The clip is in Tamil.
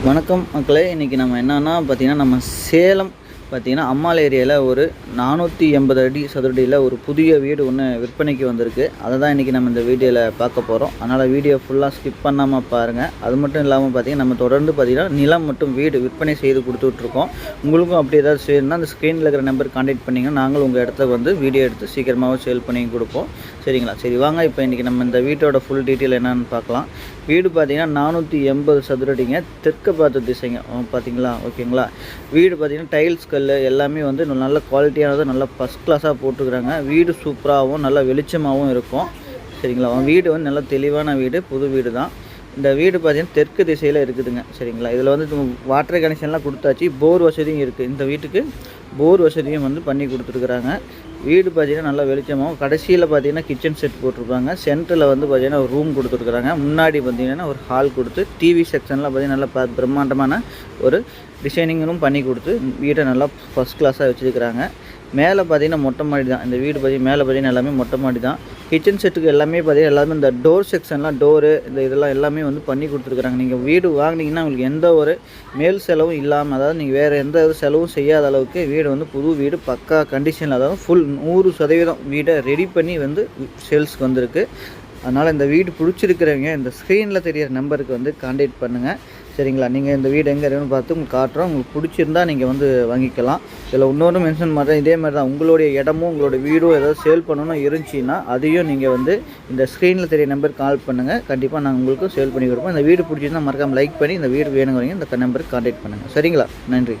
வணக்கம் மக்களே இன்றைக்கி நம்ம என்னன்னா பார்த்திங்கன்னா நம்ம சேலம் பார்த்தீங்கன்னா அம்மாள் ஏரியாவில் ஒரு நானூற்றி எண்பது அடி சதுரடியில் ஒரு புதிய வீடு ஒன்று விற்பனைக்கு வந்திருக்கு. அதை தான் இன்றைக்கி நம்ம இந்த வீடியோவில் பார்க்க போகிறோம் அதனால் வீடியோ ஃபுல்லாக ஸ்கிப் பண்ணாமல் பாருங்கள் அது மட்டும் இல்லாமல் பார்த்தீங்கன்னா நம்ம தொடர்ந்து பார்த்திங்கன்னா நிலம் மற்றும் வீடு விற்பனை செய்து கொடுத்துட்ருக்கோம் உங்களுக்கும் அப்படி ஏதாவது செய்யணும்னா அந்த ஸ்க்ரீனில் இருக்கிற நம்பர் காண்டாக்ட் பண்ணிங்கன்னா நாங்கள் உங்கள் இடத்துல வந்து வீடியோ எடுத்து சீக்கிரமாகவும் சேல் பண்ணி கொடுப்போம். சரிங்களா? சரி வாங்க இப்போ இன்றைக்கி நம்ம இந்த வீட்டோட ஃபுல் டீட்டெயில் என்னென்னு பார்க்கலாம். வீடு பார்த்தீங்கன்னா நானூற்றி எண்பது சதுரடிங்க. தெற்கு பார்த்த திசைங்க. பார்த்தீங்களா? ஓகேங்களா? வீடு பார்த்தீங்கன்னா டைல்ஸ் கல் எல்லாமே வந்து நல்ல குவாலிட்டியானது நல்ல ஃபஸ்ட் கிளாஸாக போட்டுக்கிறாங்க. வீடு சூப்பராகவும் நல்லா வெளிச்சமாகவும் இருக்கும். சரிங்களா? வீடு வந்து நல்ல தெளிவான வீடு புது வீடு தான் இந்த வீடு பார்த்திங்கன்னா தெற்கு திசையில் இருக்குதுங்க. சரிங்களா? இதில் வந்து வாட்டர் கனெக்ஷன்லாம் கொடுத்தாச்சு. போர் வசதியும் இருக்குது இந்த வீட்டுக்கு போர் வசதியும் வந்து பண்ணி கொடுத்துருக்குறாங்க. வீடு பார்த்தீங்கன்னா நல்லா வெளிச்சமாகவும் கடைசியில் பார்த்தீங்கன்னா கிச்சன் செட் போட்டிருப்பாங்க. சென்டரில் வந்து பார்த்தீங்கன்னா ஒரு ரூம் கொடுத்துருக்குறாங்க. முன்னாடி பார்த்தீங்கன்னா ஒரு ஹால் கொடுத்து டிவி செக்ஷனில் பார்த்தீங்கன்னா நல்லா பிரம்மாண்டமான ஒரு டிசைனிங்கும் பண்ணி கொடுத்து வீட்டை நல்லா ஃபஸ்ட் கிளாஸாக வச்சுருக்கிறாங்க. மேலே பார்த்தீங்கன்னா மொட்டை மாடி தான். இந்த வீடு பார்த்தீங்கன்னா மேலே பார்த்தீங்கன்னா எல்லாமே மொட்டை மாடி தான். கிச்சன் செட்டுக்கு எல்லாமே பார்த்தீங்கன்னா எல்லாமே இந்த டோர் செக்ஷன்லாம் டோரு இந்த இதெல்லாம் எல்லாமே வந்து பண்ணி கொடுத்துருக்குறாங்க. நீங்கள் வீடு வாங்கினீங்கன்னா உங்களுக்கு எந்த ஒரு மேல் செலவும் இல்லாமல் அதாவது நீங்கள் வேறு எந்த ஒரு செலவும் செய்யாத அளவுக்கு வீடு வந்து புது வீடு பக்கா கண்டிஷனில் அதாவது ஃபுல் நூறு சதவீதம் வீடை ரெடி பண்ணி வந்து சேல்ஸ்க்கு வந்திருக்கு. அதனால் இந்த வீடு பிடிச்சிருக்கிறவங்க இந்த ஸ்க்ரீனில் தெரியிற நம்பருக்கு வந்து காண்டாக்ட் பண்ணுங்கள் சரிங்களா? நீங்கள் இந்த வீடு எங்கே இருக்குன்னு பார்த்து உங்களுக்கு காட்டுறோம். உங்களுக்கு பிடிச்சிருந்தா நீங்கள் வந்து வாங்கிக்கலாம். இதில் இன்னொரு மென்ஷன் பண்ணுறேன் இதே மாதிரி தான். உங்களுடைய இடமும் உங்களோட வீடும் ஏதாவது சேல் பண்ணணும்னு இருந்துச்சுன்னா அதையும் நீங்கள் வந்து இந்த ஸ்க்ரீனில் தெரிய நம்பர் கால் பண்ணுங்கள் கண்டிப்பாக நாங்கள் உங்களுக்கு சேல் பண்ணி கொடுப்போம். இந்த வீடு பிடிச்சிருந்தா மறக்காமல் லைக் பண்ணி இந்த வீடு வேணுங்கிறீங்க இந்த நம்பருக்கு காண்டாக்ட் பண்ணுங்கள் சரிங்களா? நன்றி.